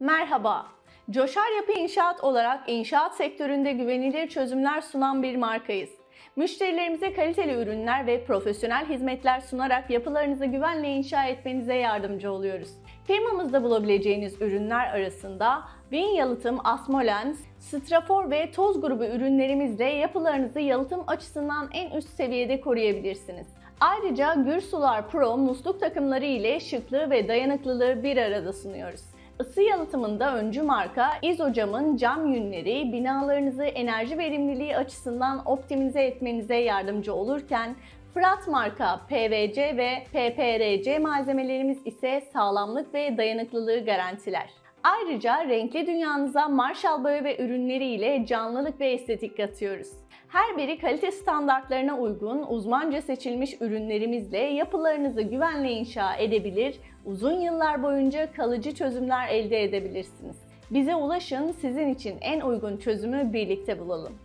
Merhaba. Coşar Yapı İnşaat olarak inşaat sektöründe güvenilir çözümler sunan bir markayız. Müşterilerimize kaliteli ürünler ve profesyonel hizmetler sunarak yapılarınızı güvenle inşa etmenize yardımcı oluyoruz. Firmamızda bulabileceğiniz ürünler arasında Win Yalıtım Asmolens, Strafor ve Toz grubu ürünlerimizle yapılarınızı yalıtım açısından en üst seviyede koruyabilirsiniz. Ayrıca Gürsular Pro musluk takımları ile şıklığı ve dayanıklılığı bir arada sunuyoruz. Isı yalıtımında öncü marka İzocam'ın cam yünleri binalarınızı enerji verimliliği açısından optimize etmenize yardımcı olurken Fırat marka PVC ve PPRC malzemelerimiz ise sağlamlık ve dayanıklılığı garantiler. Ayrıca renkli dünyanıza Marshall boya ve ürünleriyle canlılık ve estetik katıyoruz. Her biri kalite standartlarına uygun uzmanca seçilmiş ürünlerimizle yapılarınızı güvenle inşa edebilir, uzun yıllar boyunca kalıcı çözümler elde edebilirsiniz. Bize ulaşın, sizin için en uygun çözümü birlikte bulalım.